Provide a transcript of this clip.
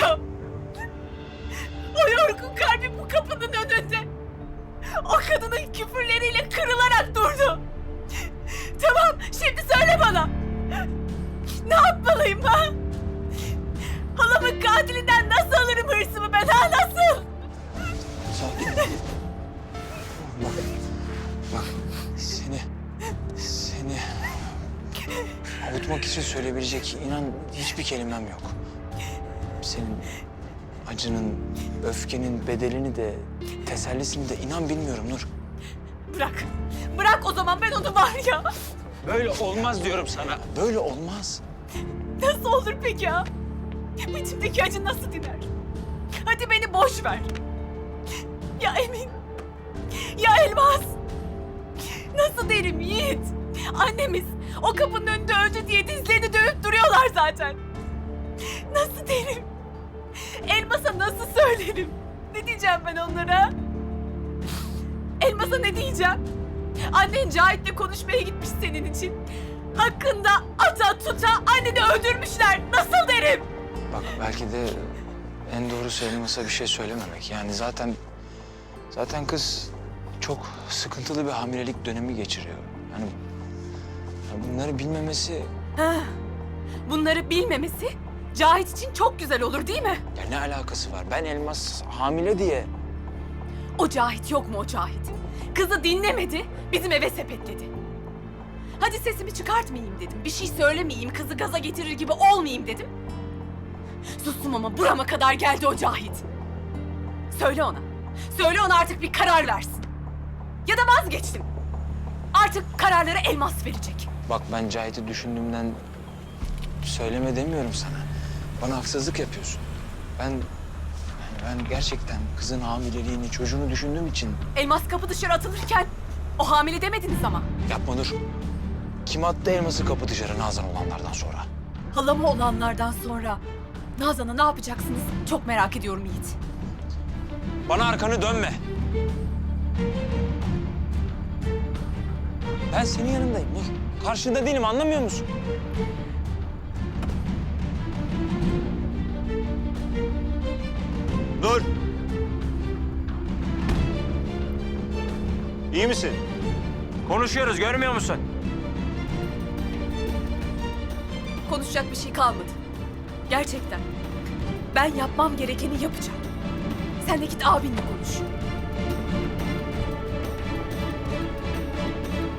duydu. O yorgun kalbi bu kapının önünde. O kadının küfürleriyle kırılarak durdu. Tamam, şimdi söyle bana. Ne yapmalıyım ha? Halamın katilinden nasıl alırım hırsımı ben ha nasıl? Sakin. Bak, bak seni, seni avutmak için söyleyebilecek inan hiçbir kelimem yok. Senin acının, öfkenin bedelini de, tesellisini de inan bilmiyorum Nur. Bırak. Bırak o zaman ben onu var ya. Böyle olmaz diyorum sana. Böyle olmaz. Nasıl olur peki ya? Bu içimdeki acı nasıl diner? Hadi beni boş ver. Ya Emin? Ya Elmas? Nasıl derim Yiğit? Annemiz o kapının önünde öldü diye dizlerini dövüp duruyorlar zaten. Nasıl derim? Nasıl söylerim? Ne diyeceğim ben onlara? Elmas'a ne diyeceğim? Annen Cahit'le konuşmaya gitmiş senin için. Hakkında ata tuta anneni öldürmüşler. Nasıl derim? Bak belki de en doğrusu Elmas'a bir şey söylememek. Yani zaten zaten kız çok sıkıntılı bir hamilelik dönemi geçiriyor. Yani ya bunları bilmemesi Ha, bunları bilmemesi Cahit için çok güzel olur değil mi? ya ne alakası var? Ben Elmas hamile diye O Cahit yok mu o Cahit? Kızı dinlemedi, bizim eve sepetledi. Hadi sesimi çıkartmayayım dedim. Bir şey söylemeyeyim, kızı gaza getirir gibi olmayayım dedim. Sustum ama burama kadar geldi o Cahit. Söyle ona. Söyle ona artık bir karar versin. Ya da vazgeçtim. Artık kararları elmas verecek. Bak ben Cahit'i düşündüğümden söyleme demiyorum sana. Bana haksızlık yapıyorsun. Ben yani ben gerçekten kızın hamileliğini, çocuğunu düşündüğüm için Elmas kapı dışarı atılırken o hamile demediniz ama. yapma Nur. Kim attı elması kapı dışarı Nazan olanlardan sonra? Halamı olanlardan sonra Nazan'a ne yapacaksınız? Çok merak ediyorum Yiğit. Bana arkanı dönme. Ben senin yanındayım Nur. Karşında değilim anlamıyor musun? Nur. İyi misin? Konuşuyoruz görmüyor musun? Konuşacak bir şey kalmadı. Gerçekten. Ben yapmam gerekeni yapacağım. Sen de git abinle konuş.